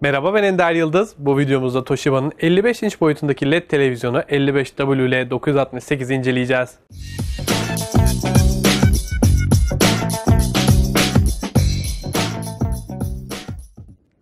Merhaba ben Ender Yıldız. Bu videomuzda Toshiba'nın 55 inç boyutundaki LED televizyonu 55WL968 inceleyeceğiz.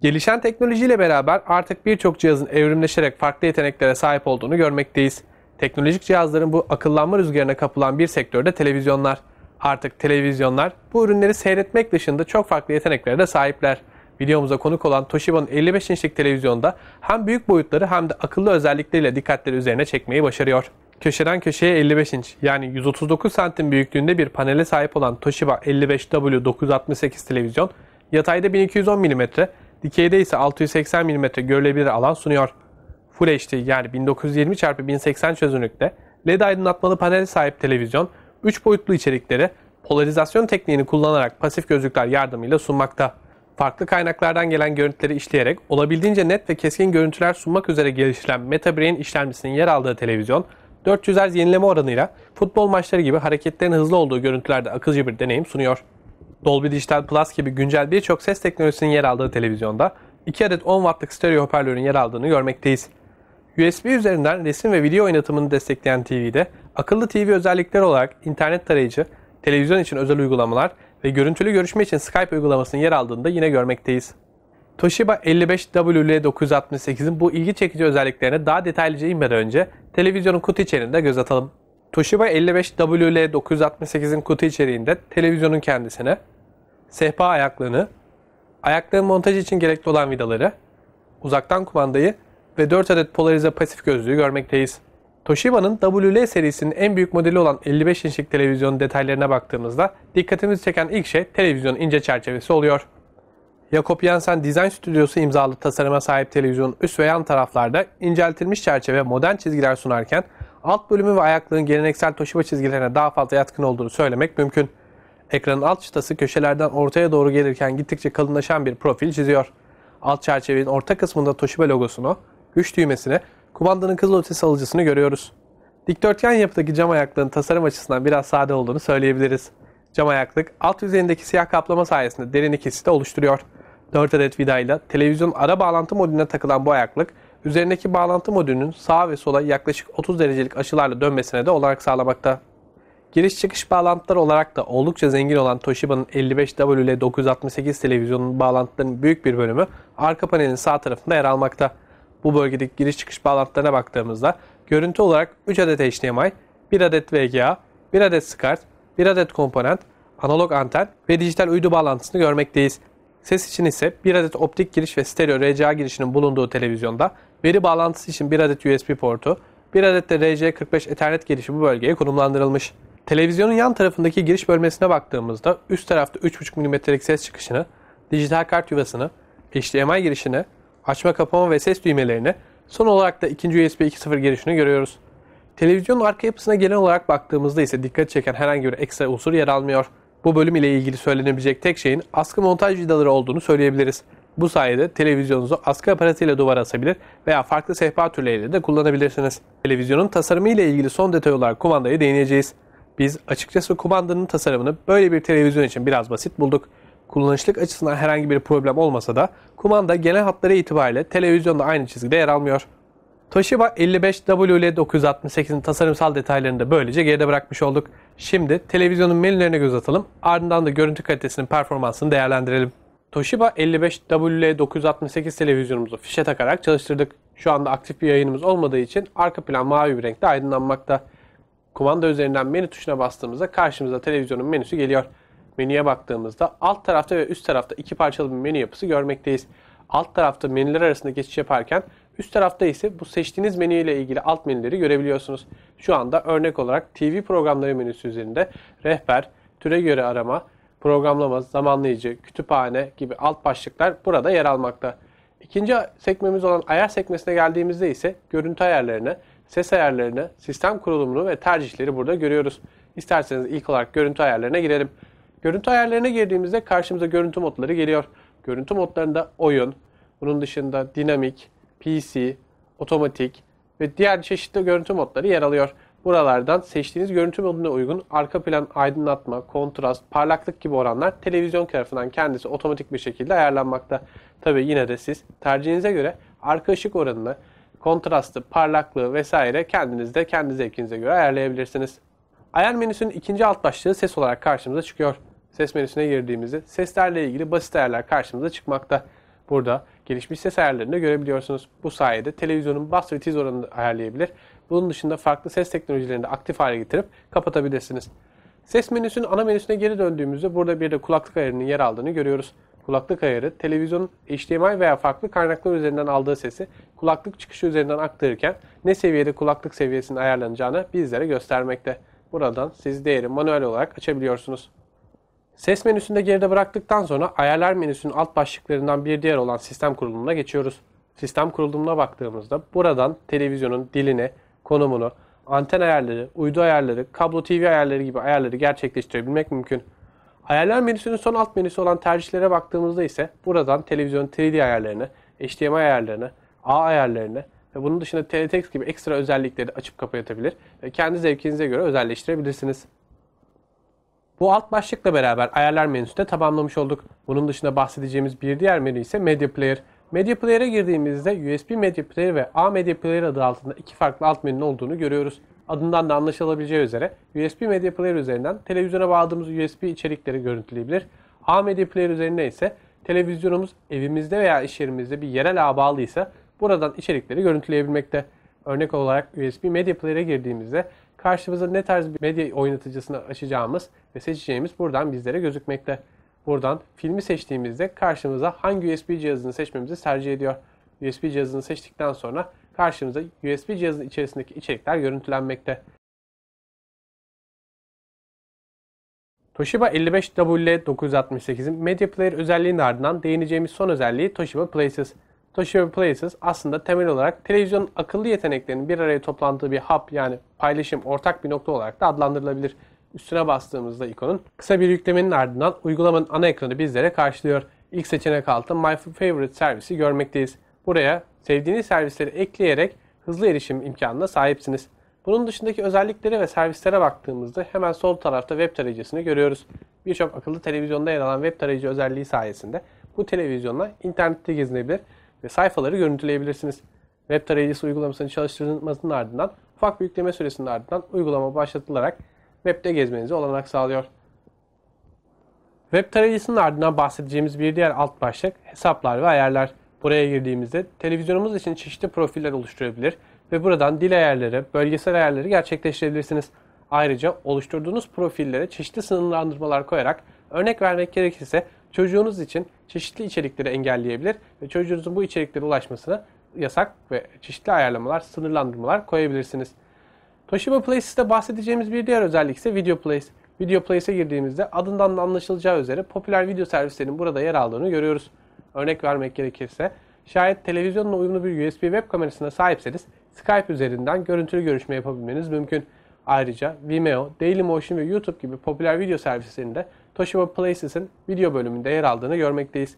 Gelişen teknolojiyle beraber artık birçok cihazın evrimleşerek farklı yeteneklere sahip olduğunu görmekteyiz. Teknolojik cihazların bu akıllanma rüzgarına kapılan bir sektörde televizyonlar. Artık televizyonlar bu ürünleri seyretmek dışında çok farklı yeteneklere de sahipler. Videomuza konuk olan Toshiba'nın 55 inçlik televizyonda hem büyük boyutları hem de akıllı özellikleriyle dikkatleri üzerine çekmeyi başarıyor. Köşeden köşeye 55 inç yani 139 santim büyüklüğünde bir panele sahip olan Toshiba 55W968 televizyon yatayda 1210 mm, dikeyde ise 680 mm görülebilir alan sunuyor. Full HD yani 1920x1080 çözünürlükte LED aydınlatmalı panele sahip televizyon 3 boyutlu içerikleri polarizasyon tekniğini kullanarak pasif gözlükler yardımıyla sunmakta. Farklı kaynaklardan gelen görüntüleri işleyerek olabildiğince net ve keskin görüntüler sunmak üzere geliştirilen MetaBrain işlemcisinin yer aldığı televizyon 400 Hz yenileme oranıyla futbol maçları gibi hareketlerin hızlı olduğu görüntülerde akıcı bir deneyim sunuyor. Dolby Digital Plus gibi güncel birçok ses teknolojisinin yer aldığı televizyonda 2 adet 10 wattlık stereo hoparlörün yer aldığını görmekteyiz. USB üzerinden resim ve video oynatımını destekleyen TV'de akıllı TV özellikleri olarak internet tarayıcı, televizyon için özel uygulamalar ve görüntülü görüşme için Skype uygulamasının yer aldığında yine görmekteyiz. Toshiba 55WL968'in bu ilgi çekici özelliklerine daha detaylıca inmeden önce televizyonun kutu içeriğinde göz atalım. Toshiba 55WL968'in kutu içeriğinde televizyonun kendisine, sehpa ayaklığını, ayaklığın montajı için gerekli olan vidaları, uzaktan kumandayı ve 4 adet polarize pasif gözlüğü görmekteyiz. Toshiba'nın WL serisinin en büyük modeli olan 55 inçlik televizyonun detaylarına baktığımızda dikkatimizi çeken ilk şey televizyonun ince çerçevesi oluyor. Jakob Jensen Design Stüdyosu imzalı tasarıma sahip televizyonun üst ve yan taraflarda inceltilmiş çerçeve modern çizgiler sunarken alt bölümü ve ayaklığın geleneksel Toshiba çizgilerine daha fazla yatkın olduğunu söylemek mümkün. Ekranın alt çıtası köşelerden ortaya doğru gelirken gittikçe kalınlaşan bir profil çiziyor. Alt çerçevenin orta kısmında Toshiba logosunu, güç düğmesini kumandanın kızıl ötesi alıcısını görüyoruz. Dikdörtgen yapıdaki cam ayaklığın tasarım açısından biraz sade olduğunu söyleyebiliriz. Cam ayaklık alt yüzeyindeki siyah kaplama sayesinde derin kesiti oluşturuyor. 4 adet vidayla televizyon ara bağlantı modülüne takılan bu ayaklık, üzerindeki bağlantı modülünün sağa ve sola yaklaşık 30 derecelik açılarla dönmesine de olarak sağlamakta. Giriş çıkış bağlantıları olarak da oldukça zengin olan Toshiba'nın 55W968 televizyonunun bağlantılarının büyük bir bölümü arka panelin sağ tarafında yer almakta. Bu bölgedeki giriş çıkış bağlantılarına baktığımızda görüntü olarak 3 adet HDMI, 1 adet VGA, 1 adet SCART, 1 adet komponent, analog anten ve dijital uydu bağlantısını görmekteyiz. Ses için ise 1 adet optik giriş ve stereo RCA girişinin bulunduğu televizyonda veri bağlantısı için 1 adet USB portu, 1 adet de RJ45 Ethernet girişi bu bölgeye konumlandırılmış. Televizyonun yan tarafındaki giriş bölmesine baktığımızda üst tarafta 3.5 mm'lik ses çıkışını, dijital kart yuvasını, HDMI girişini, açma kapama ve ses düğmelerini, son olarak da ikinci USB 2.0 girişini görüyoruz. Televizyonun arka yapısına genel olarak baktığımızda ise dikkat çeken herhangi bir ekstra unsur yer almıyor. Bu bölüm ile ilgili söylenebilecek tek şeyin askı montaj vidaları olduğunu söyleyebiliriz. Bu sayede televizyonunuzu askı aparatıyla duvara asabilir veya farklı sehpa türleriyle de kullanabilirsiniz. Televizyonun tasarımı ile ilgili son detay olarak kumandaya değineceğiz. Biz açıkçası kumandanın tasarımını böyle bir televizyon için biraz basit bulduk. Kullanışlık açısından herhangi bir problem olmasa da kumanda genel hatları itibariyle televizyonda aynı çizgide yer almıyor. Toshiba 55WL968'in tasarımsal detaylarını da böylece geride bırakmış olduk. Şimdi televizyonun menülerine göz atalım ardından da görüntü kalitesinin performansını değerlendirelim. Toshiba 55WL968 televizyonumuzu fişe takarak çalıştırdık. Şu anda aktif bir yayınımız olmadığı için arka plan mavi bir renkte aydınlanmakta. Kumanda üzerinden menü tuşuna bastığımızda karşımıza televizyonun menüsü geliyor. Menüye baktığımızda alt tarafta ve üst tarafta iki parçalı bir menü yapısı görmekteyiz. Alt tarafta menüler arasında geçiş yaparken üst tarafta ise bu seçtiğiniz menü ile ilgili alt menüleri görebiliyorsunuz. Şu anda örnek olarak TV programları menüsü üzerinde rehber, türe göre arama, programlama, zamanlayıcı, kütüphane gibi alt başlıklar burada yer almakta. İkinci sekmemiz olan ayar sekmesine geldiğimizde ise görüntü ayarlarını, ses ayarlarını, sistem kurulumunu ve tercihleri burada görüyoruz. İsterseniz ilk olarak görüntü ayarlarına girelim. Görüntü ayarlarına girdiğimizde karşımıza görüntü modları geliyor. Görüntü modlarında oyun, bunun dışında dinamik, PC, otomatik ve diğer çeşitli görüntü modları yer alıyor. Buralardan seçtiğiniz görüntü moduna uygun arka plan aydınlatma, kontrast, parlaklık gibi oranlar televizyon tarafından kendisi otomatik bir şekilde ayarlanmakta. Tabi yine de siz tercihinize göre arka ışık oranını, kontrastı, parlaklığı vesaire kendiniz de kendi zevkinize göre ayarlayabilirsiniz. Ayar menüsünün ikinci alt başlığı ses olarak karşımıza çıkıyor. Ses menüsüne girdiğimizde seslerle ilgili basit ayarlar karşımıza çıkmakta. Burada gelişmiş ses ayarlarını da görebiliyorsunuz. Bu sayede televizyonun bas ve tiz oranını ayarlayabilir. Bunun dışında farklı ses teknolojilerini de aktif hale getirip kapatabilirsiniz. Ses menüsünün ana menüsüne geri döndüğümüzde burada bir de kulaklık ayarının yer aldığını görüyoruz. Kulaklık ayarı televizyonun HDMI veya farklı kaynaklar üzerinden aldığı sesi kulaklık çıkışı üzerinden aktarırken ne seviyede kulaklık seviyesinin ayarlanacağını bizlere göstermekte. Buradan siz değeri manuel olarak açabiliyorsunuz. Ses menüsünde geride bıraktıktan sonra ayarlar menüsünün alt başlıklarından bir diğer olan sistem kurulumuna geçiyoruz. Sistem kurulumuna baktığımızda buradan televizyonun dilini, konumunu, anten ayarları, uydu ayarları, kablo TV ayarları gibi ayarları gerçekleştirebilmek mümkün. Ayarlar menüsünün son alt menüsü olan tercihlere baktığımızda ise buradan televizyon 3D ayarlarını, HDMI ayarlarını, A ayarlarını bunun dışında teletext gibi ekstra özellikleri açıp kapatabilir ve kendi zevkinize göre özelleştirebilirsiniz. Bu alt başlıkla beraber ayarlar menüsü de tamamlamış olduk. Bunun dışında bahsedeceğimiz bir diğer menü ise Media Player. Media Player'e girdiğimizde USB Media Player ve A Media Player adı altında iki farklı alt menünün olduğunu görüyoruz. Adından da anlaşılabileceği üzere USB Media Player üzerinden televizyona bağladığımız USB içerikleri görüntüleyebilir. A Media Player üzerine ise televizyonumuz evimizde veya iş yerimizde bir yerel ağ bağlıysa buradan içerikleri görüntüleyebilmekte. Örnek olarak USB Media Player'e girdiğimizde karşımıza ne tarz bir medya oynatıcısını açacağımız ve seçeceğimiz buradan bizlere gözükmekte. Buradan filmi seçtiğimizde karşımıza hangi USB cihazını seçmemizi tercih ediyor. USB cihazını seçtikten sonra karşımıza USB cihazın içerisindeki içerikler görüntülenmekte. Toshiba 55WL968'in Media Player özelliğinin ardından değineceğimiz son özelliği Toshiba Places. Toshiba Places aslında temel olarak televizyonun akıllı yeteneklerinin bir araya toplandığı bir hub yani paylaşım, ortak bir nokta olarak da adlandırılabilir. Üstüne bastığımızda ikonun kısa bir yüklemenin ardından uygulamanın ana ekranı bizlere karşılıyor. İlk seçenek altı My Favorite servisi görmekteyiz. Buraya sevdiğiniz servisleri ekleyerek hızlı erişim imkanına sahipsiniz. Bunun dışındaki özelliklere ve servislere baktığımızda hemen sol tarafta web tarayıcısını görüyoruz. Birçok akıllı televizyonda yer alan web tarayıcı özelliği sayesinde bu televizyonla internette gezinebilir ve sayfaları görüntüleyebilirsiniz. Web tarayıcısı uygulamasının çalıştırılmasının ardından ufak bir yükleme süresinin ardından uygulama başlatılarak webde gezmenize olanak sağlıyor. Web tarayıcısının ardından bahsedeceğimiz bir diğer alt başlık hesaplar ve ayarlar. Buraya girdiğimizde televizyonumuz için çeşitli profiller oluşturabilir ve buradan dil ayarları, bölgesel ayarları gerçekleştirebilirsiniz. Ayrıca oluşturduğunuz profillere çeşitli sınırlandırmalar koyarak örnek vermek gerekirse çocuğunuz için çeşitli içerikleri engelleyebilir ve çocuğunuzun bu içeriklere ulaşmasına yasak ve çeşitli ayarlamalar, sınırlandırmalar koyabilirsiniz. Toshiba Places'te bahsedeceğimiz bir diğer özellik ise Video Place. Video Place'e girdiğimizde adından da anlaşılacağı üzere popüler video servislerinin burada yer aldığını görüyoruz. Örnek vermek gerekirse, şayet televizyonla uyumlu bir USB web kamerasına sahipseniz Skype üzerinden görüntülü görüşme yapabilmeniz mümkün. Ayrıca Vimeo, Dailymotion ve YouTube gibi popüler video servislerinde Toshiba Places'in video bölümünde yer aldığını görmekteyiz.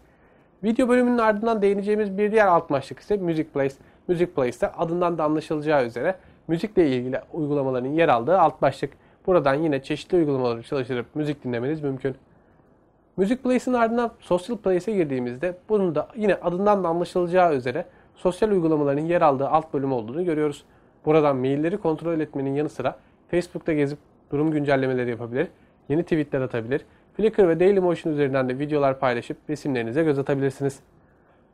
Video bölümünün ardından değineceğimiz bir diğer alt başlık ise Music Place. Music Place'te adından da anlaşılacağı üzere müzikle ilgili uygulamaların yer aldığı alt başlık. Buradan yine çeşitli uygulamaları çalıştırıp müzik dinlemeniz mümkün. Music Place'in ardından Social Place'e girdiğimizde bunun da yine adından da anlaşılacağı üzere sosyal uygulamaların yer aldığı alt bölüm olduğunu görüyoruz. Buradan mailleri kontrol etmenin yanı sıra Facebook'ta gezip durum güncellemeleri yapabilir, yeni tweetler atabilir, Flickr ve Dailymotion üzerinden de videolar paylaşıp resimlerinize göz atabilirsiniz.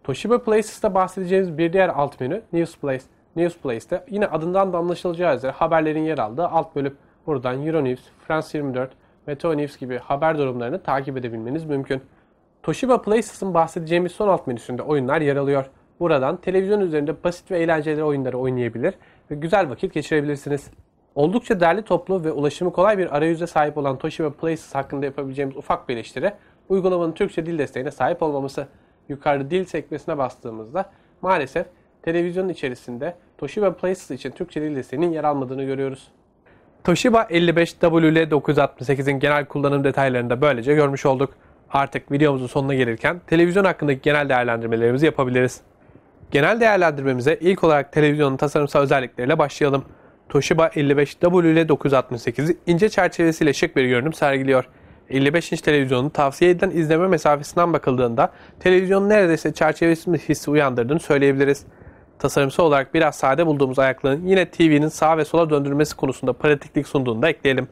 Toshiba Places'ta bahsedeceğimiz bir diğer alt menü News Place. News Place'te yine adından da anlaşılacağı üzere haberlerin yer aldığı alt bölüm. Buradan Euronews, France 24, Meteo News gibi haber durumlarını takip edebilmeniz mümkün. Toshiba Places'ın bahsedeceğimiz son alt menüsünde oyunlar yer alıyor. Buradan televizyon üzerinde basit ve eğlenceli oyunları oynayabilir ve güzel vakit geçirebilirsiniz. Oldukça derli toplu ve ulaşımı kolay bir arayüze sahip olan Toshiba Places hakkında yapabileceğimiz ufak bir eleştiri, uygulamanın Türkçe dil desteğine sahip olmaması. Yukarıda dil sekmesine bastığımızda maalesef televizyonun içerisinde Toshiba Places için Türkçe dil desteğinin yer almadığını görüyoruz. Toshiba 55WL968'in genel kullanım detaylarını da böylece görmüş olduk. Artık videomuzun sonuna gelirken televizyon hakkındaki genel değerlendirmelerimizi yapabiliriz. Genel değerlendirmemize ilk olarak televizyonun tasarımsal özellikleriyle başlayalım. Toshiba 55WL968 ince çerçevesiyle şık bir görünüm sergiliyor. 55 inç televizyonun tavsiye edilen izleme mesafesinden bakıldığında televizyonun neredeyse çerçevesinde hissi uyandırdığını söyleyebiliriz. Tasarımsal olarak biraz sade bulduğumuz ayaklığın yine TV'nin sağa ve sola döndürmesi konusunda pratiklik sunduğunu da ekleyelim.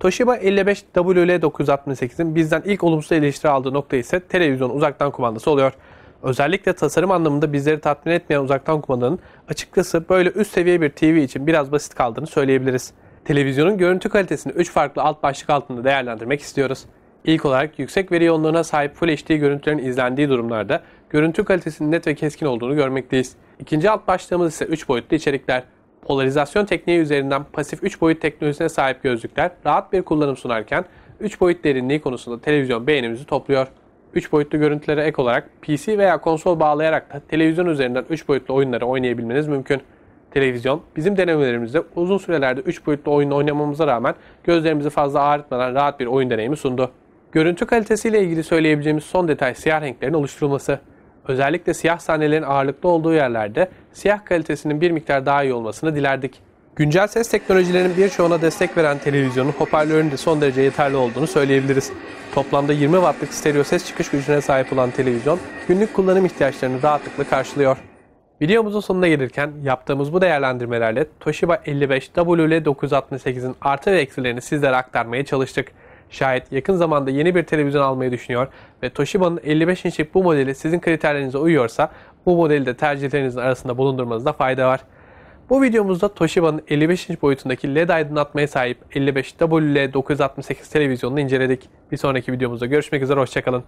Toshiba 55WL968'in bizden ilk olumsuz eleştiri aldığı nokta ise televizyon uzaktan kumandası oluyor. Özellikle tasarım anlamında bizleri tatmin etmeyen uzaktan kumandanın açıkçası böyle üst seviye bir TV için biraz basit kaldığını söyleyebiliriz. Televizyonun görüntü kalitesini 3 farklı alt başlık altında değerlendirmek istiyoruz. İlk olarak yüksek veri yoğunluğuna sahip Full HD görüntülerin izlendiği durumlarda görüntü kalitesinin net ve keskin olduğunu görmekteyiz. İkinci alt başlığımız ise 3 boyutlu içerikler. Polarizasyon tekniği üzerinden pasif 3 boyut teknolojisine sahip gözlükler rahat bir kullanım sunarken 3 boyut derinliği konusunda televizyon beğenimizi topluyor. 3 boyutlu görüntülere ek olarak PC veya konsol bağlayarak da televizyon üzerinden 3 boyutlu oyunları oynayabilmeniz mümkün. Televizyon bizim denemelerimizde uzun sürelerde 3 boyutlu oyun oynamamıza rağmen gözlerimizi fazla ağrıtmadan rahat bir oyun deneyimi sundu. Görüntü kalitesiyle ilgili söyleyebileceğimiz son detay siyah renklerin oluşturulması. Özellikle siyah sahnelerin ağırlıklı olduğu yerlerde siyah kalitesinin bir miktar daha iyi olmasını dilerdik. Güncel ses teknolojilerinin birçoğuna destek veren televizyonun hoparlörünün de son derece yeterli olduğunu söyleyebiliriz. Toplamda 20 wattlık stereo ses çıkış gücüne sahip olan televizyon günlük kullanım ihtiyaçlarını rahatlıkla karşılıyor. Videomuzun sonuna gelirken yaptığımız bu değerlendirmelerle Toshiba 55WL968'in artı ve eksilerini sizlere aktarmaya çalıştık. Şayet yakın zamanda yeni bir televizyon almayı düşünüyor ve Toshiba'nın 55 inçlik bu modeli sizin kriterlerinize uyuyorsa bu modeli de tercihlerinizin arasında bulundurmanızda fayda var. Bu videomuzda Toshiba'nın 55 inç boyutundaki LED aydınlatmaya sahip 55WL968 televizyonunu inceledik. Bir sonraki videomuzda görüşmek üzere, hoşçakalın.